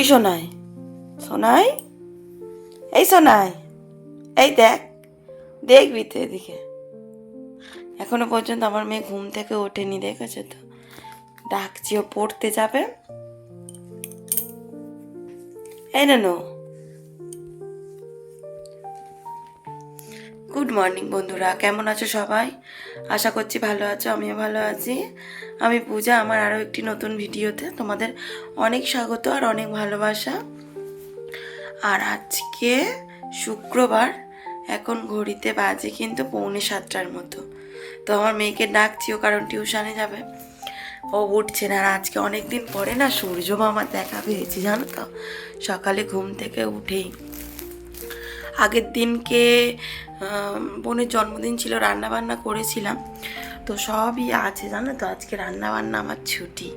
ওই সোনাই। সোনাই? এই সোনাই। এই দেখ, দেখবি তো এদিকে। এখনও পর্যন্ত আমার মেয়ে ঘুম থেকে ওঠেনি, দেখেছ তো? ডাকছি, ও পড়তে যাবে। এই না গুড মর্নিং বন্ধুরা। কেমন আছো সবাই? আশা করছি ভালো আছো, আমিও ভালো আছি। আমি পূজা, আমার আরও একটি নতুন ভিডিওতে তোমাদের অনেক স্বাগত আর অনেক ভালোবাসা। আর আজকে শুক্রবার, এখন ঘড়িতে বাজে কিন্তু পৌনে সাতটার মতো। তো আমার মেয়েকে ডাকছিও কারণ টিউশনে যাবে। ও উঠছে না, আর আজকে অনেক দিন পরে না সূর্য মামা দেখা পেয়েছি, জানো তো? সকালে ঘুম থেকে উঠেই। আগের দিনকে বোনের জন্মদিন ছিল রান্না বান্না করেছিলাম। তো সবই আছে, জানো তো? আজকে রান্না বান্না আমার ছুটি।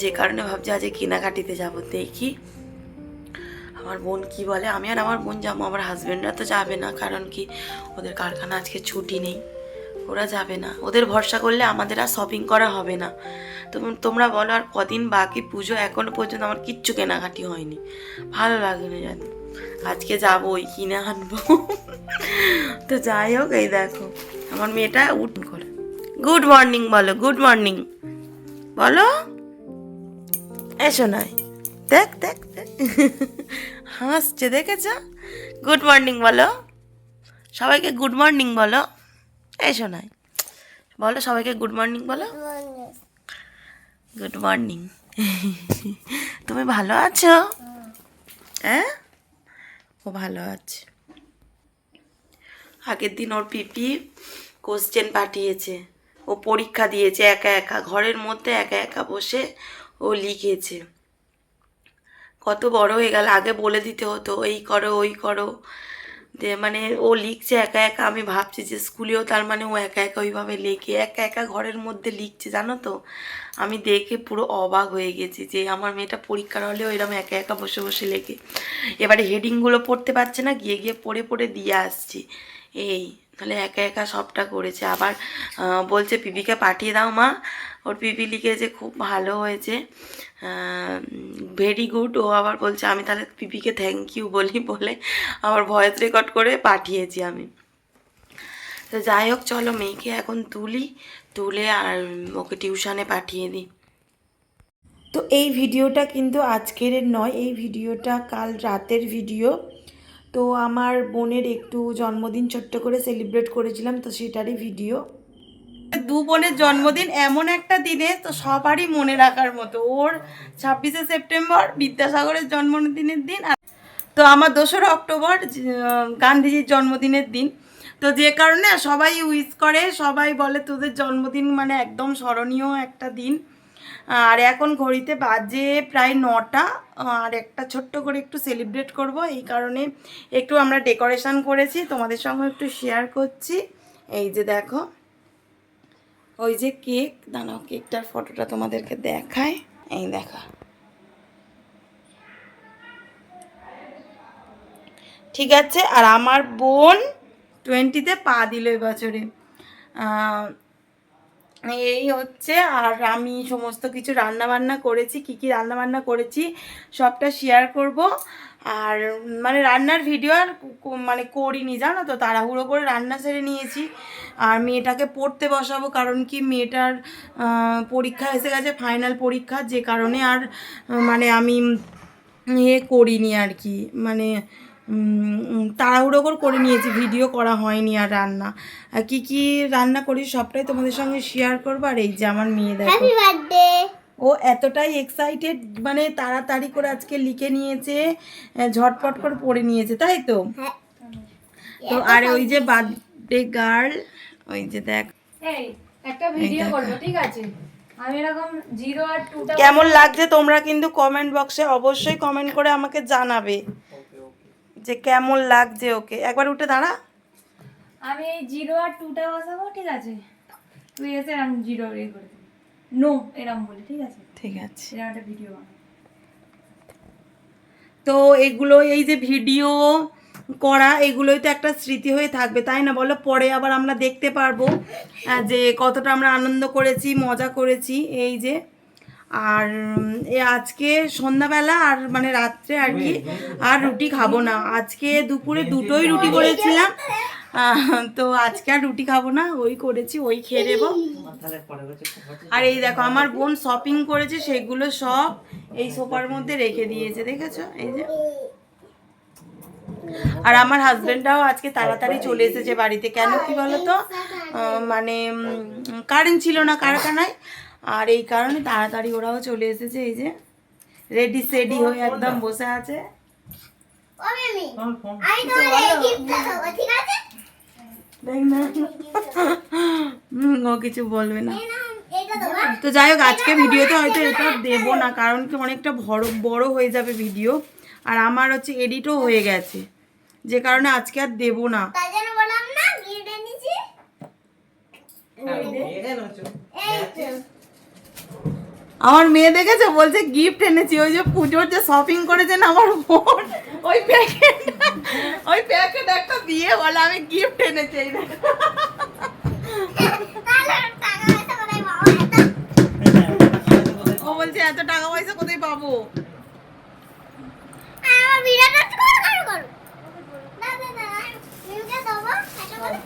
যে কারণে ভাবছি আজকে কেনাকাটিতে যাব, দেখি। আমার বোন কি বলে? আমি আর আমার বোন যাব, আমার হাজব্যান্ডরা তো যাবে না, কারণ কি? ওদের কারখানা আজকে ছুটি নেই। ওরা যাবে না। ওদের ভরসা করলে আমাদের আর শপিং করা হবে না। তো তোমরা বলো আর কদিন বাকি পুজো এখনও পর্যন্ত? আমার কিচ্ছু কেনাকাটি হয়নি। ভালো লাগে না জানি। আজকে যাব ওই কিনে আনব। তো যাই হোক এই দেখো আমার মেয়েটা উঠ করে। গুড মর্নিং বলো গুড মর্নিং বলো? এসো নাই। দেখ দেখ দেখ। হাসছে দেখেছ? গুড মর্নিং বলো। সবাইকে গুড মর্নিং বলো। এসো নাই। বলো সবাইকে গুড মর্নিং বলো। গুড মর্নিং তুমি ভালো আছো? হ্যাঁ? ও ভালো আছে। আগের দিন ওর পিপি কোশ্চেন পাঠিয়েছে। ও পরীক্ষা দিয়েছে একা একা, ঘরের মধ্যে একা একা বসে ও লিখেছে। কত বড় হয়ে গেল, আগে বলে দিতে হতো, এই করো, ওই করো। যে মানে ও লিখছে একা একা, আমি ভাবছি যে স্কুলেও তার মানে ও একা একা ওইভাবে লেখে, একা একা ঘরের মধ্যে লিখছে, জানো তো? আমি দেখে পুরো অবাক হয়ে গেছি যে আমার মেয়েটা পরীক্ষার হলেও এরকম একা একা বসে বসে লেখে। এবারে হেডিংগুলো পড়তে পারছে না, গিয়ে গিয়ে পড়ে পড়ে দিয়ে আসছি। এই তাহলে একা একা সবটা করেছে। আবার বলছে, পিপিকে পাঠিয়ে দাও মা। ওর পিপি লিখেছে খুব ভালো হয়েছে। ভেরি গুড ও আবার বলছে, আমি তাহলে পিপিকে থ্যাংক ইউ বলি বলে আবার ভয়েস রেকর্ড করে পাঠিয়েছি আমি। তো যাই হোক, চলো মেয়েকে এখন তুলি। তুলে আর ওকে টিউশানে পাঠিয়ে দিই। তো এই ভিডিওটা কিন্তু আজকের নয় এই ভিডিওটা কাল রাতের ভিডিও। তো আমার বোনের একটু জন্মদিন ছোট্ট করে সেলিব্রেট করেছিলাম তো সেটারই ভিডিও। দু বোনের জন্মদিন এমন একটা দিনে তো সবারই মনে রাখার মতো। ওর ছাব্বিশে সেপ্টেম্বর বিদ্যাসাগরের জন্মদিনের দিন আর তো আমার দোসরা অক্টোবর গান্ধীজির জন্মদিনের দিন। তো যে কারণে সবাই উইশ করে, সবাই বলে তোদের জন্মদিন মানে একদম স্মরণীয় একটা দিন। আর এখন ঘড়িতে বাজে প্রায় নটা, আর একটা ছোট্ট করে একটু সেলিব্রেট করব। এই কারণে একটু আমরা ডেকোরেশন করেছি, তোমাদের সঙ্গে একটু শেয়ার করছি। এই যে দেখো, ওই যে কেক দাঁড়াও কেকটার ফটোটা তোমাদেরকে দেখায় এই দেখা। ঠিক আছে, আর আমার বোন টোয়েন্টিতে পা দিল এবছরে এই হচ্ছে, আর আমি সমস্ত কিছু রান্না বান্না করেছি, কি কি রান্না বান্না করেছি, সবটা শেয়ার করব। আর মানে রান্নার ভিডিও আর মানে করিনি, জানো তো, তাড়াহুড়ো করে রান্না সেরে নিয়েছি। আর মেয়েটাকে পড়তে বসাবো, কারণ কি মেয়েটার পরীক্ষা এসে গেছে ফাইনাল পরীক্ষা, যে কারণে আর মানে আমি ইয়ে করিনি আর কি। মানে তাড়াহুড়ো করে করে নিয়েছি ভিডিও করা হয়নি আর রান্না। আর কি কি রান্না করি সবটাই তোমাদের সঙ্গে শেয়ার করব। আর এই যে আমার মেয়ে দেখো। ও এতটাই এক্সাইটেড মানে তাড়াতাড়ি করে আজকে লিখে নিয়েছে ঝটপট করে পড়ে নিয়েছে তাই তো? হ্যাঁ। তো আর ওই যে বার্থডে গার্ল ওই যে দেখ। একটা ভিডিও করব ঠিক আছে? আমি এরকম জিরো আর টুটা কেমন লাগছে তোমরা কিন্তু কমেন্ট বক্সে অবশ্যই কমেন্ট করে আমাকে জানাবে। যে কেমন লাগছে ওকে? একবার উঠে দাঁড়া। আমি এই জিরো আর টুটা বসাবো ঠিক আছে? তুই এসে এরকম জিরো এ করে নো এরকম বলি ঠিক আছে? ঠিক আছে। এরকম একটা ভিডিও বানাবো। তো এগুলো এই যে ভিডিও করা এগুলোই তো একটা স্মৃতি হয়ে থাকবে তাই না বলো? পরে আবার আমরা দেখতে পারব যে কতটা আমরা আনন্দ করেছি মজা করেছি এই যে আর আজকে সন্ধ্যাবেলা আর মানে রাত্রে আর কি আর রুটি খাব না। আজকে দুপুরে দুটোই রুটি করেছিলাম। তো আজকে আর রুটি খাব না ওই করেছি ওই খেয়ে নেব। আর এই দেখো আমার বোন শপিং করেছে সেগুলো সব এই সোফার মধ্যে রেখে দিয়েছে দেখেছ? এই যে। আর আমার হাজবেন্ডটাও আজকে তাড়াতাড়ি চলে এসেছে বাড়িতে। কেন কি বলতো? আহ, মানে কারেন্ট ছিল না কারখানায়। আর এই কারণে তাড়াতাড়ি ওরাও চলে এসেছে এই যে রেডি সেডি হয়ে একদম বসে আছে। ও কিছু বলবে না। তো যাই হোক আজকে ভিডিওতে হয়তো এটা দেবো না কারণ কি অনেকটা বড় বড় হয়ে যাবে ভিডিও আর আমার হচ্ছে এডিটও হয়ে গেছে। যে কারণে আজকে আর দেবো না। বললাম না গিফট এনেছি এই তো আমার মেয়ে দেখেছে, বলছে গিফট এনেছি। ওই যে পুজোর যে শপিং করেছে না আমার বোন, ওই প্যাকেট ওই প্যাকেট একটা দিয়ে বলে, আমি গিফট এনেছি। ও বলছে, এত টাকা পয়সা কোথায় পাবো? বিরাট একটা করো করো করো না না না মিমিকে দেবো একটা করে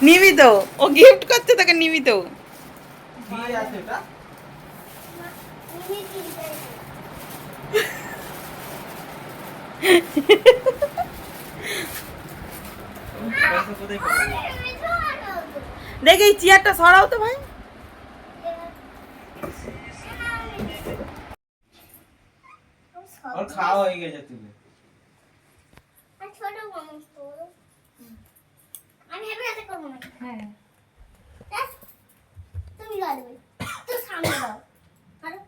নিবি তো ও গিফট করছে তোকে নিবি তো দেখ এই চেয়ারটা সরাও তো ভাই। খাওয়া হয়ে গেছে আর ছোট মানুষ তো আমি হেবে হাতে করব না হ্যাঁ ব্যাস, তুমি গাড়বে তো সামনে দাও আরও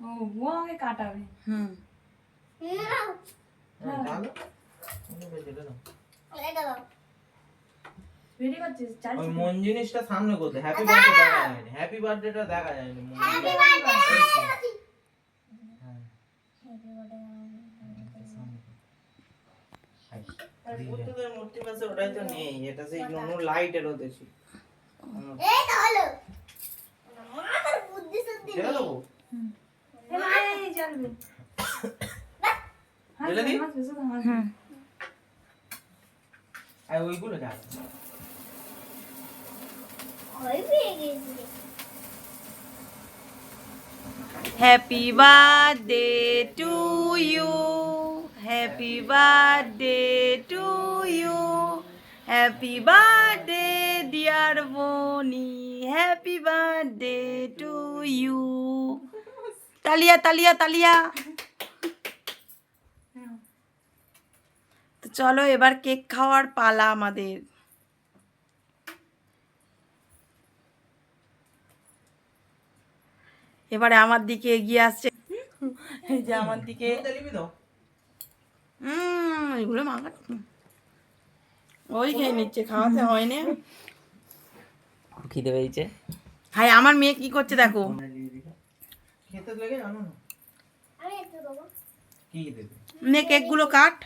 ও ও আমাকে কাটাবে হুম নাও হ্যাঁ, ডালো। ওকে বেজে দাও। এটা দাও রেডি করছিস? চাল ওই মন জিনিসটা সামনে করতে। হ্যাপি বার্থডে দেখা যায়নি হ্যাপি বার্থডেটা দেখা যায়নি হ্যাপি বার্থডে হ্যাঁ। বুদ্ধদের মূর্তি পাশে ওটাই তো নেই। এটা সেই লাইটের ছিল এই তো হলো মাথার বুদ্ধি শুদ্ধি ছেড়ে নেই। দেবো এই জ্বালবে জ্বেলে দিই? হাত বেসো তো হাত হুম আর ওইগুলো গেছি happy birthday to you happy birthday to you happy birthday dear Boni happy birthday to you তালিয়া তালিয়া তালিয়া তো চলো এবার কেক খাওয়ার পালা আমাদের। এবারে আমার দিকে এগিয়ে আসছে। এই যে আমার দিকে এগুলো মাখা ওই খেয়ে নিচ্ছে খাওয়াতে হয়নি খিদে পেয়েছে। হাই আমার মেয়ে কি করছে দেখো। খেতে লেগে জানো না। আমি একটু দেবো। কি দেবে নে কেকগুলো কাট।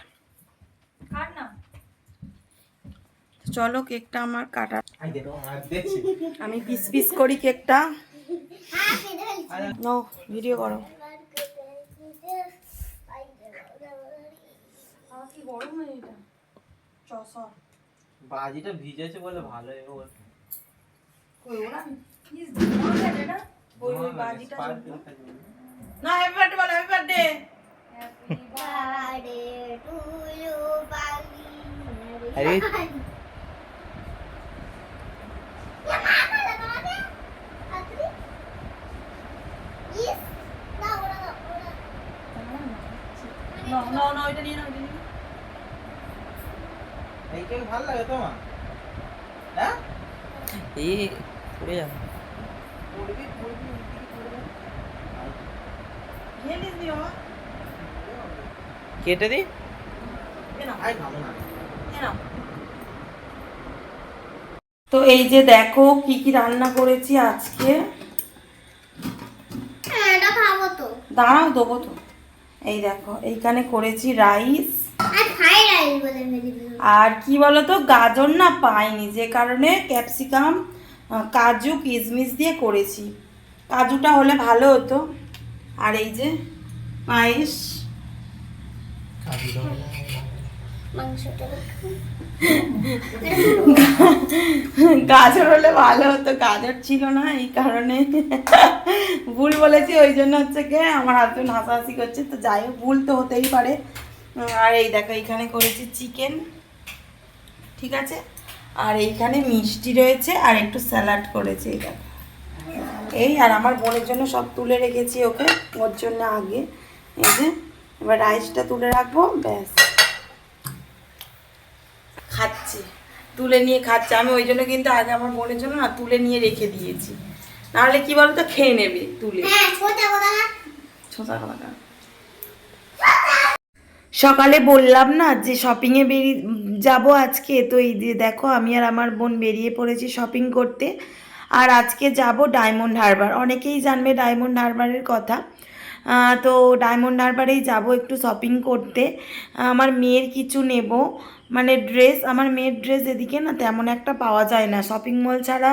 চলো কেকটা আমার কাটা। আমি পিস পিস করি কেকটা। হ্যাঁ নো ভিডিও করো। বাজিটা ভিজেছে বলে ভালো না ওই ওই না হ্যাপি বার্থডে বলো হ্যাপি বার্থডে আরে। ভালো লাগে তোমার হ্যাঁ এই পড়ে যাবে পড়বি পড়বি ওইদিকে পড়বে। খেয়ে নিস নি বাবা কেটে দি এ নাও আই খাব না এ নাও তো এই যে দেখো কি কি রান্না করেছি আজকে? তো। দাঁড়াও দেবো তো। এই দেখো এইখানে করেছি রাইস। আর কি বলতো গাজর না পাইনি যে কারণে ক্যাপসিকাম কাজু কিশমিশ দিয়ে করেছি। কাজুটা হলে ভালো হতো। আর এই যে পায়েস। গাজর হলে ভালো হতো, গাজর ছিল না, এই কারণে ভুল বলেছি, ওই জন্য হচ্ছে কি আমার হাজবেন্ড হাসাহাসি করছে, তো যাই হোক, ভুল তো হতেই পারে। আর এই দেখো, এইখানে করেছি চিকেন ঠিক আছে? আর এইখানে মিষ্টি রয়েছে, আর একটু স্যালাড করেছি, এই দেখো। এই, আর আমার বোনের জন্য সব তুলে রেখেছি ওকে, ওর জন্য আগে, এই যে। এবার রাইসটা তুলে রাখব ব্যাস। খাচ্ছে। তুলে নিয়ে খাচ্ছে। আমি ওই জন্য কিন্তু আগে আমার বোনের জন্য না তুলে নিয়ে রেখে দিয়েছি। নাহলে কি বলতো খেয়ে নেবে তুলে। হ্যাঁ ছোটা কথা সকালে বললাম না যে শপিংয়ে বেরিয়ে যাব আজকে। তো এই যে দেখো আমি আর আমার বোন বেরিয়ে পড়েছি শপিং করতে। আর আজকে যাব ডায়মন্ড হারবার অনেকেই জানবে ডায়মন্ড হারবারের কথা। তো ডায়মন্ড হারবারেই যাব একটু শপিং করতে। আমার মেয়ের কিছু নেব। মানে ড্রেস আমার মেয়ের ড্রেস এদিকে না তেমন একটা পাওয়া যায় না। শপিং মল ছাড়া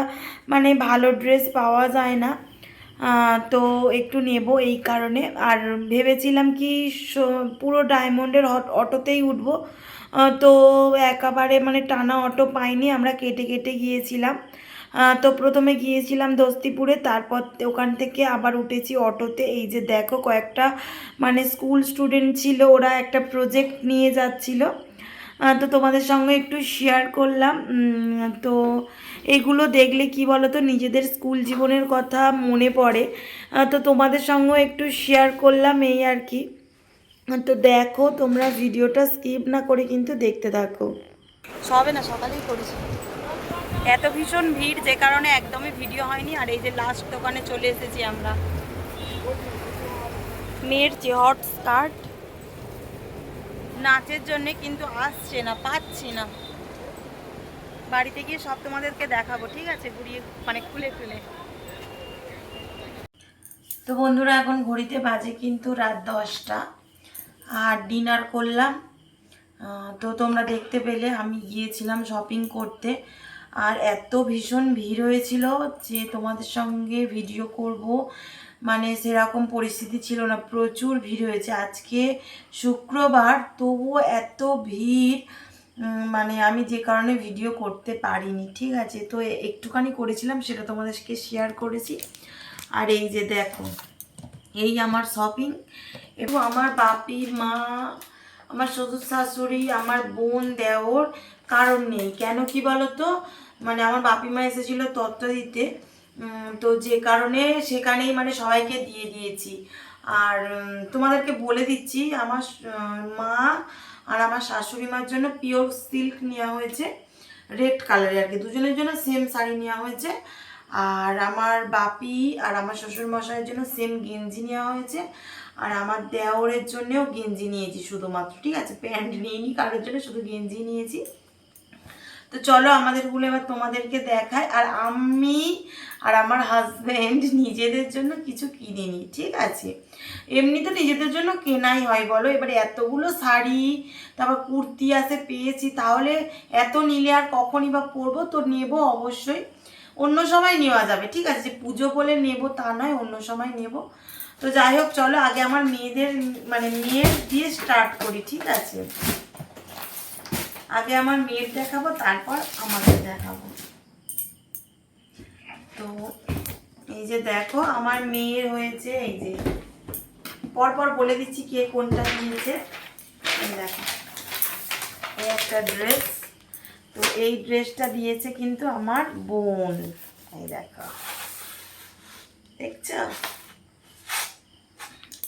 মানে ভালো ড্রেস পাওয়া যায় না। তো একটু নেব এই কারণে। আর ভেবেছিলাম কি পুরো ডায়মন্ডের অটোতেই উঠবো। তো একেবারে মানে টানা অটো পাইনি, আমরা কেটে কেটে গিয়েছিলাম। তো প্রথমে গিয়েছিলাম দস্তিপুরে, তারপর ওখান থেকে আবার উঠেছি অটোতে। এই যে দেখো কয়েকটা মানে স্কুল স্টুডেন্ট ছিল, ওরা একটা প্রজেক্ট নিয়ে যাচ্ছিল। তো তোমাদের সঙ্গে একটু শেয়ার করলাম। তো এগুলো দেখলে কি বলো তো নিজেদের স্কুল জীবনের কথা মনে পড়ে। তো তোমাদের সঙ্গে একটু শেয়ার করলাম এই আর কি। তো দেখো, তোমরা ভিডিওটা স্কিপ না করে কিন্তু দেখতে থাকো। সবে না, সকালেই করেছি। এত ভীষণ ভিড়, যে কারণে একদমই ভিডিও হয়নি। আর এই যে লাস্ট দোকানে চলে এসেছি আমরা। মেয়ের যে হট স্কার্ট নাচের জন্যে কিন্তু আসছে না, পাচ্ছি না। বাড়িতে গিয়ে সব তোমাদেরকে দেখাবো, ঠিক আছে? ঘুরিয়ে মানে খুলে খুলে তো বন্ধুরা, এখন ঘড়িতে বাজে কিন্তু রাত দশটা। আর ডিনার করলাম। তো তোমরা দেখতে পেলে, আমি গিয়েছিলাম শপিং করতে। আর এত ভীষণ ভিড় হয়েছিল যে তোমাদের সঙ্গে ভিডিও করব। মানে সেরকম পরিস্থিতি ছিল না, প্রচুর ভিড় হয়েছে। আজকে শুক্রবার তবুও এত ভিড় মানে আমি যে কারণে ভিডিও করতে পারিনি, ঠিক আছে? তো একটুখানি করেছিলাম, সেটা তোমাদেরকে শেয়ার করেছি। আর এই যে দেখো, এই আমার শপিং এবং আমার বাপি, মা, আমার শ্বশুর শাশুড়ি, আমার বোন, দেওর কারণ নেই। কেন কি বলো তো মানে আমার বাপি মা এসেছিল তত্ত্ব দিতে। তো যে কারণে সেখানেই মানে সবাইকে দিয়ে দিয়েছি। আর তোমাদেরকে বলে দিচ্ছি, আমার মা আর আমার শাশুড়ি মার জন্য পিওর সিল্ক নেওয়া হয়েছে। রেড কালারের আর কি, দুজনের জন্য সেম শাড়ি নেওয়া হয়েছে। আর আমার বাপি আর আমার শ্বশুর মশাইয়ের জন্য সেম গেঞ্জি নেওয়া হয়েছে। আর আমার দেওরের জন্যও গেঞ্জি নিয়েছি শুধুমাত্র, ঠিক আছে? প্যান্ট নিইনি, কারোর জন্য শুধু গেঞ্জি নিয়েছি। তো চলো আমাদেরগুলো এবার তোমাদেরকে দেখায় আর আমি আর আমার হাজব্যান্ড নিজেদের জন্য কিছু কিনিনি, ঠিক আছে? এমনি তো নিজেদের জন্য কেনাই হয়, বলো? এবারে এতগুলো শাড়ি, তারপর কুর্তি আছে, পেয়েছি। তাহলে এত নিলে আর কখনই বা পরবো? তো নেব অবশ্যই। অন্য সময় নেওয়া যাবে, ঠিক আছে? পুজো বলে নেব তা নয়, অন্য সময় নেব। তো যাই হোক, চলো আগে আমার মেয়েদের মানে মেয়ের দিয়ে স্টার্ট করি, ঠিক আছে? আগে আমার মেয়ের দেখাবো, তারপর আমাদের দেখাবো। তো এই যে দেখো, আমার মেয়ের হয়েছে, এই যে পরপর বলে দিচ্ছি কে কোনটা নিয়েছে এই দেখো, এই একটা ড্রেস তো এই ড্রেসটা দিয়েছে কিন্তু আমার বোন। এই দেখো, দেখছ?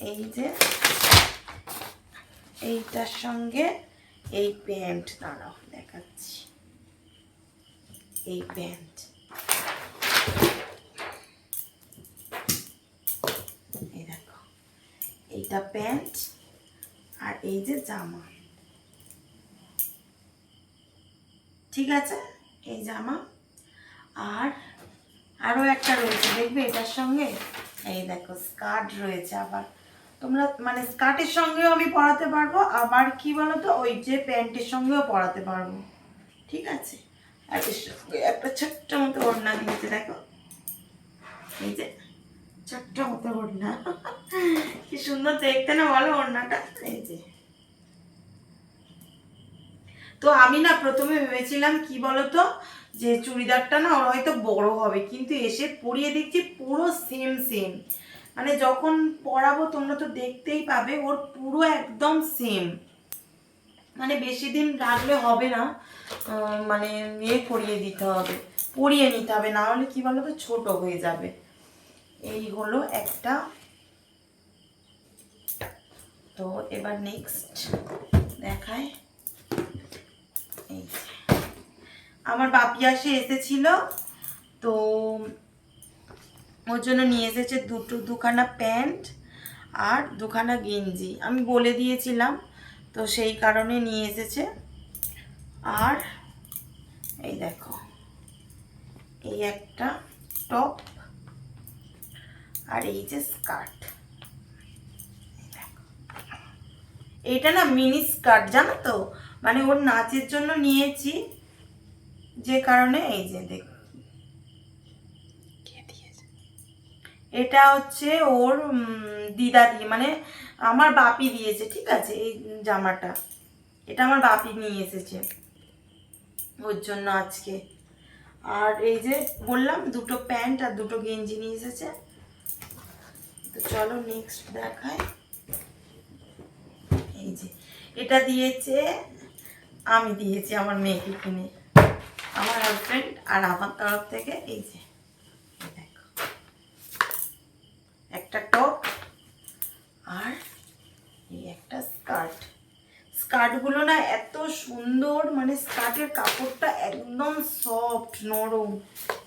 এই যে এইটার সঙ্গে এই প্যান্ট, দাঁড়াও, দেখাচ্ছি। এই প্যান্ট। এই দেখো, এইটা প্যান্ট আর এই যে জামা। ঠিক আছে? এই জামা। আর আরও একটা রয়েছে, দেখবে এটার সঙ্গে? এই দেখো, স্কার্ট রয়েছে আবার। তোমরা মানে স্কার্টের সঙ্গেও আমি পরাতে পারব, আবার কি বলো তো ওই যে প্যান্টের সঙ্গেও পরাতে পারব। ঠিক আছে? একটা ছোট্ট মতো ওড়না দিয়েছে, দেখো। এই যে, ছোট্ট মতো ওড়না। কি সুন্দর দেখতে না, বলো ওড়নাটা? এই যে। তো আমি না প্রথমে ভেবেছিলাম, কি বলতো, যে চুড়িদারটা না ওর হয়তো বড় হবে, কিন্তু এসে পরিয়ে দেখছি পুরো সেম সেম মানে যখন পড়াবো তোমরা তো দেখতেই পাবে, ওর পুরো একদম সেম মানে বেশি দিন রাখলে হবে না মানে ইয়ে পরিয়ে দিতে হবে পরিয়ে নিতে হবে, না হলে কি বলো তো ছোট হয়ে যাবে। এই হলো একটা। তো এবার নেক্সট দেখায় এই আমার বাপি আসে এসেছিল, তো ওর জন্য নিয়ে এসেছে দুটো, দুখানা প্যান্ট আর দুখানা গেঞ্জি। আমি বলে দিয়েছিলাম, তো সেই কারণে নিয়ে এসেছে। আর এই দেখো, এই একটা টপ আর এই যে স্কার্ট। এইটা না মিনি স্কার্ট, জানো তো? মানে ওর নাচের জন্য নিয়েছি, যে কারণে এই যে দেখ। এটা হচ্ছে ওর দিদা দিয়ে মানে আমার বাপি দিয়েছে, ঠিক আছে, এই জামাটা। এটা আমার বাপি নিয়ে এসেছে ওর জন্য আজকে। আর এই যে বললাম, দুটো প্যান্ট আর দুটো গেঞ্জি নিয়ে এসেছে। তো চলো নেক্সট দেখায় এই যে, এটা দিয়েছে, আমি দিয়েছি আমার মেয়েকে কিনে। আমার হাজব্যান্ড আর আমার তরফ থেকে, এই যে এই দেখো একটা টপ আর এই একটা স্কার্ট স্কার্টগুলো না এত সুন্দর মানে স্কার্টের কাপড়টা একদম সফট নরম,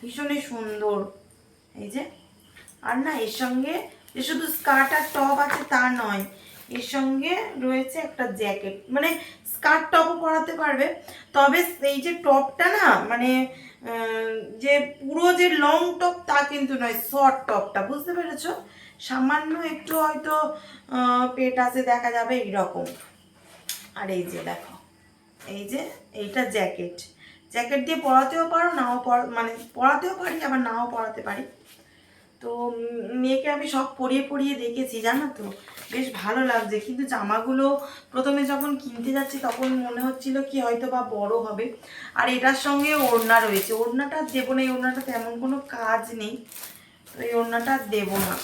ভীষণই সুন্দর। এই যে, আর না এর সঙ্গে যে শুধু স্কার্ট আর টপ আছে তা নয়, এর সঙ্গে রয়েছে একটা জ্যাকেট মানে স্কার্ট টপও পরাতে পারবে, তবে এই যে টপটা না মানে যে পুরো যে লং টপ তা কিন্তু নয় শর্ট টপটা বুঝতে পেরেছ? সামান্য একটু হয়তো পেট আছে, দেখা যাবে এইরকম। আর এই যে দেখো, এই যে এইটা জ্যাকেট। জ্যাকেট দিয়ে পরাতেও পারো, নাও পরা মানে পরাতেও পারি, আবার নাও পরাতে পারি। তো মেয়েকে আমি সব পরিয়ে পরিয়ে দেখেছি, জানো তো? বেশ ভালো লাগছে। কিন্তু জামাগুলো প্রথমে যখন কিনতে যাচ্ছি, তখন মনে হচ্ছিল কি হয়তো বা বড় হবে। আর এটার সঙ্গে ওড়না রয়েছে। ওড়নাটা দেবো না, এই ওড়নাটা তেমন কোনো কাজ নেই। তো এই ওড়নাটা দেবো না।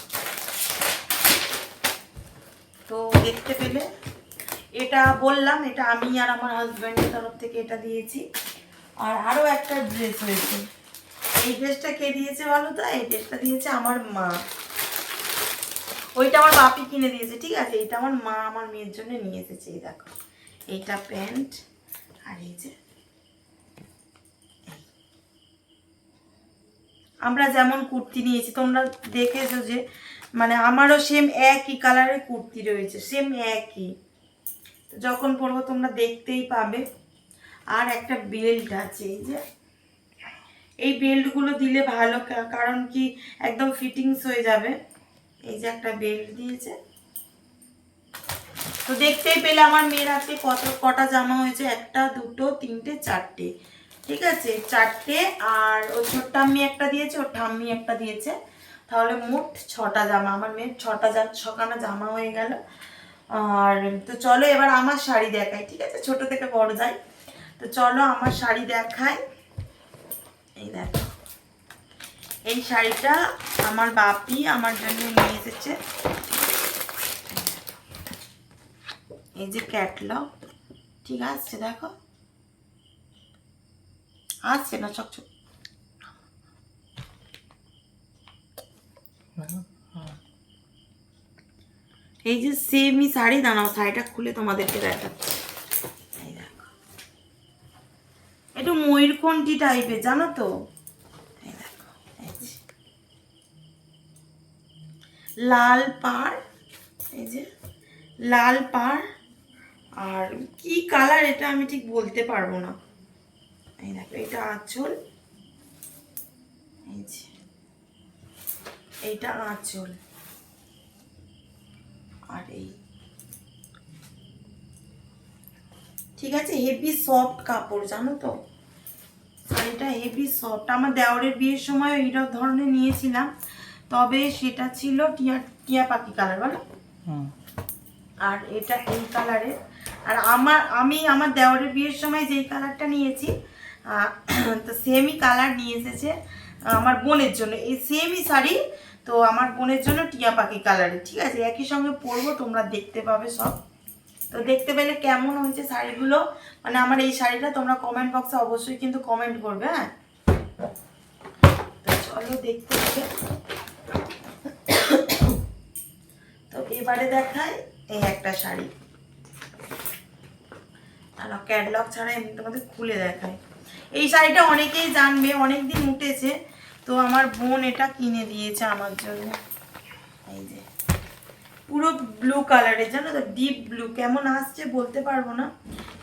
তো দেখতে পেলে। এটা বললাম, এটা আমি আর আমার হাজব্যান্ডের তরফ থেকে এটা দিয়েছি। আর আরও একটা ড্রেস হয়েছে। এই ড্রেসটা কে দিয়েছে বলো তো এই ড্রেসটা দিয়েছে আমার মা। ওইটা আমার বাপি কিনে দিয়েছে, ঠিক আছে? এটা আমার মা আমার মেয়ের জন্য নিয়ে এসেছে, এই দেখো। এইটা প্যান্ট, আর এই যে আমরা যেমন কুর্তি নিয়েছি, তোমরা দেখেছ যে মানে আমারও সেম একই কালারের কুর্তি রয়েছে সেম একই। যখন পরবো তোমরা দেখতেই পাবে। আর একটা বেল্ট আছে, এই যে। এই বেল্টগুলো দিলে ভালো কারণ কি একদম ফিটিংস হয়ে যাবে। এই যে একটা বেল্ট দিয়েছে। তো দেখতেই পেলে আমার মেয়ের হাতে কত, কটা জামা হয়েছে, একটা, দুটো, তিনটে, চারটে। ঠিক আছে? চারটে, আর ওর ছোট ঠাম্মি একটা দিয়েছে, ওর ঠাম্মি একটা দিয়েছে। তাহলে মোট ছটা জামা, আমার মেয়ের ছটা জা ছখানা জামা হয়ে গেল। আর তো চলো এবার আমার শাড়ি দেখাই, ঠিক আছে? ছোট থেকে বড় যাই। তো চলো আমার শাড়ি দেখাই। এই দেখো। এই শাড়িটা আমার বাপি, আমার জন্য নিয়ে এসেছে। এই যে ক্যাটলগ, ঠিক আছে? দেখো। আসছে না, চকচক। এই যে সেমই শাড়ি, দাঁড়াও, শাড়িটা খুলে তোমাদেরকে দেখাচ্ছি। একটু ময়ূরকণ্ঠী টাইপের জানো তো? লাল পাড়, এই যে। লাল পাড়, আর কি কালার এটা আমি ঠিক বলতে পারব না। এই দেখো, এটা আঁচল। এই যে। এইটা আঁচল। আর এই। ঠিক আছে হেভি সফট কাপড় জানো তো? শাড়িটা হেভি সফট আমার দেওরের বিয়ের সময় এই ধরনের নিয়েছিলাম তবে সেটা ছিল টিয়া টিয়া পাখি কালার বলো? হুম। আর এটা এই কালারের। আর আমার আমি আমার দেওরের বিয়ের সময় যেই কালারটা নিয়েছি তো সেমই কালার নিয়ে এসেছে আমার বোনের জন্য। এই সেমই শাড়ি তো আমার বোনের জন্য টিয়া পাখি কালারের ঠিক আছে? একই সঙ্গে পরবো, তোমরা দেখতে পাবে সব। তো দেখতে পেলে কেমন হয়েছে শাড়িগুলো? মানে আমার এই শাড়িটা তোমরা কমেন্ট বক্সে অবশ্যই কিন্তু কমেন্ট করবে হ্যাঁ? তো চলো দেখতে হবে। তো এবারে দেখায় এই একটা শাড়ি। আর ক্যাটলগ ছাড়া এমনি তোমাদের খুলে দেখায় এই শাড়িটা অনেকেই জানবে অনেক দিন উঠেছে। তো আমার বোন এটা কিনে দিয়েছে আমার জন্য। এই যে। পুরো ব্লু কালারের জানো তো? ডিপ ব্লু কেমন আসছে বলতে পারব না।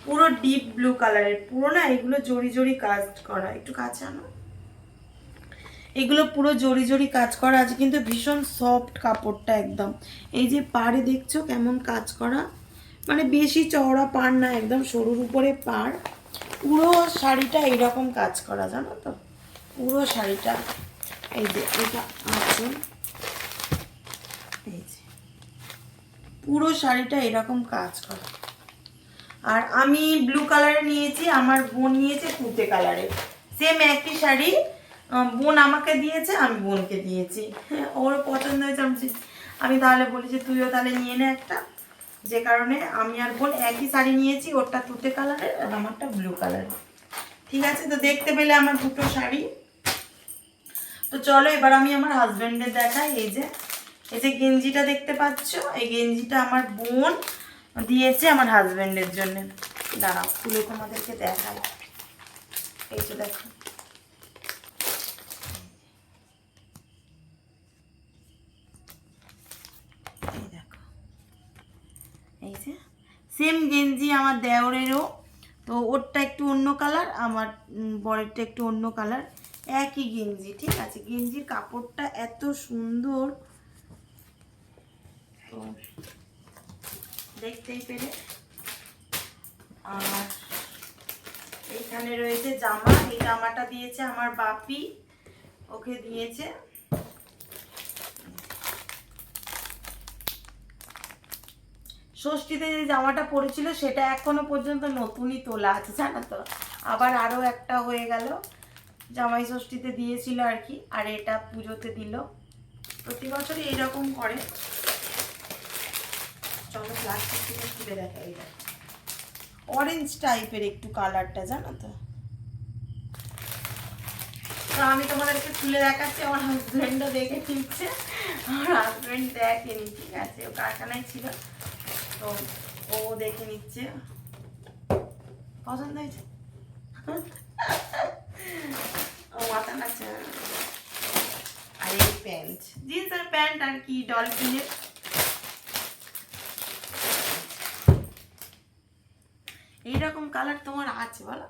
পুরো ডিপ ব্লু কালারের পুরো না এগুলো জড়ি জড়ি কাজ করা। একটু কাছে আনো। এগুলো পুরো জড়ি জড়ি কাজ করা। আছে কিন্তু ভীষণ সফট কাপড়টা একদম। এই যে পাড়ে দেখছ কেমন কাজ করা? মানে বেশি চওড়া পাড় না, একদম সরুর উপরে পাড়। পুরো শাড়িটা এরকম কাজ করা, জানো তো? পুরো শাড়িটা। এই যে এটা আছে এই যে। পুরো শাড়িটা এরকম কাজ করা। আর আমি ব্লু কালারে নিয়েছি আমার বোন নিয়েছে কুর্তে কালারে সেম একই শাড়ি বোন আমাকে দিয়েছে আমি বোনকে দিয়েছি। হ্যাঁ, ওর পছন্দ হয়েছে আমি আমি তাহলে বলি যে তুইও তাহলে নিয়ে নে একটা। যে কারণে আমি আর বোন একই শাড়ি নিয়েছি ওরটা তুতে কালারের আর আমারটা ব্লু কালারের ঠিক আছে? তো দেখতে পেলে আমার দুটো শাড়ি। তো চলো এবার আমি আমার হাজব্যান্ডের দেখাই, এই যে এই যে গেঞ্জিটা দেখতে পাচ্ছ? এই গেঞ্জিটা আমার বোন দিয়েছে আমার হাজব্যান্ডের জন্য। দাঁড়াও খুলে তোমাদেরকে দেখাই। এই এই দেখো। এই যে সেম গেঞ্জি আমার দেওরেরও। তো ওরটা একটু অন্য কালার আমার বরেরটা একটু অন্য কালার একই গেঞ্জি ঠিক আছে? গেঞ্জির কাপড়টা এত সুন্দর। তো দেখতেই পেরে আর এখানে রয়েছে জামা এই জামাটা দিয়েছে আমার বাপি। ওকে দিয়েছে। ষষ্ঠীতে যে জামাটা পরেছিল সেটা এখনও পর্যন্ত নতুনই তোলা আছে জানো তো? আবার আরও একটা হয়ে গেল। জামাই ষষ্ঠীতে দিয়েছিল আর কি, আর এটা পুজোতে দিল। প্রতি বছরই এইরকম করে। চলো প্লাস্টিক খুলে দেখা দেখো। অরেঞ্জ টাইপের একটু কালারটা জানো তো? আমি তোমাদেরকে খুলে দেখাচ্ছি, আমার হাজব্যান্ডও দেখে নিচ্ছে। আমার হাজব্যান্ড দেখেনি, ঠিক আছে, ও কারখানায় ছিল। তো ও দেখে নিচ্ছে। পছন্দ হয়েছে? মাথা নাচছে আর এই প্যান্ট। জিন্সের প্যান্ট আর কি ডলফিনের। এইরকম কালার তোমার আছে বলো।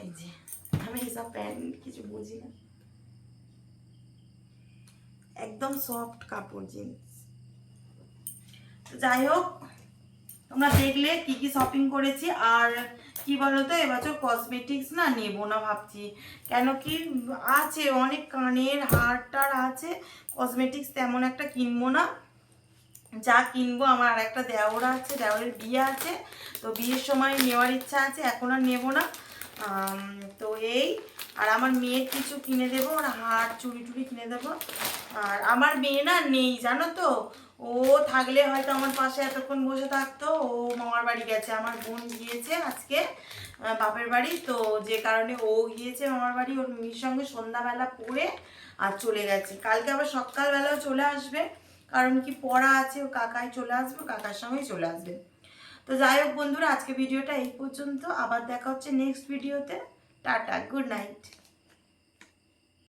এই যে আমি এইসব প্যান্ট কিছু বুঝি না। একদম সফট কাপড় জিন্স। তো যাই হোক তোমরা দেখলে কি কি শপিং করেছি। আর কি বলতো? এবছর কসমেটিক্স না নেব না ভাবছি। কেন কি আছে, অনেক কানের হার টার আছে। কসমেটিক্স তেমন একটা কিনবো না। যা কিনবো, আমার আর একটা দেওর আছে, দেওরের বিয়ে আছে। তো বিয়ের সময় নেওয়ার ইচ্ছা আছে, এখন আর নেব না। তো এই, আর আমার মেয়ের কিছু কিনে দেবো আর হার চুড়ি টুড়ি কিনে দেবো। আর আমার মেয়ে না নেই, জানো তো? ও থাকলে হয়তো আমার পাশে এতক্ষণ বসে থাকতো। ও মামার বাড়ি গেছে, আমার বোন গিয়েছে আজকে বাপের বাড়ি। তো যে কারণে ও গিয়েছে মামার বাড়ি, ওর মেয়ের সঙ্গে সন্ধ্যাবেলা পড়ে আর চলে গেছে। কালকে আবার সকালবেলাও চলে আসবে, কারণ কি পড়া আছে, ও কাকায় চলে আসবে কাকার সঙ্গেই চলে আসবে। তো যাই হোক বন্ধুরা, আজকে ভিডিওটা এই পর্যন্ত, আবার দেখা হচ্ছে নেক্সট ভিডিওতে টাটা গুড নাইট